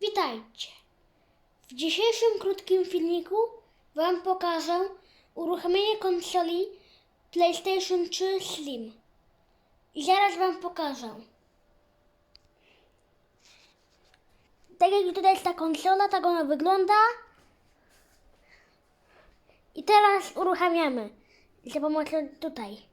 Witajcie! W dzisiejszym krótkim filmiku Wam pokażę uruchomienie konsoli PlayStation 3 Slim. I zaraz Wam pokażę. Tak jak tutaj jest ta konsola, tak ona wygląda. I teraz uruchamiamy za pomocą tutaj.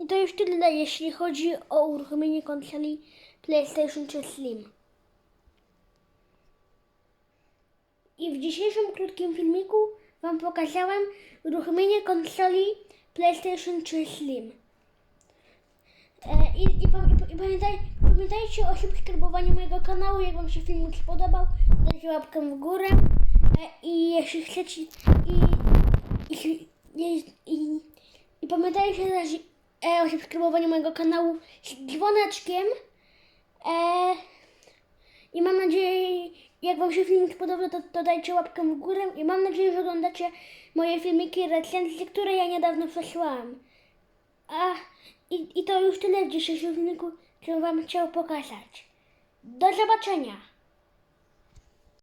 I to już tyle, jeśli chodzi o uruchomienie konsoli PlayStation 3 Slim. I w dzisiejszym krótkim filmiku Wam pokazałem uruchomienie konsoli PlayStation 3 Slim. E, I, i, pam- i, pamiętaj, pamiętajcie o subskrybowaniu mojego kanału, jak Wam się filmik spodobał, dajcie łapkę w górę. E, I jeśli chcecie, i, i, i, i, i pamiętajcie też e, o subskrybowaniu mojego kanału z dzwoneczkiem. E, I mam nadzieję, jak Wam się filmik podoba, to, to dajcie łapkę w górę. I mam nadzieję, że oglądacie moje filmiki recenzje, które ja niedawno przesłałam. A, i, I to już tyle w dzisiejszym filmiku, który Wam chciał pokazać. Do zobaczenia!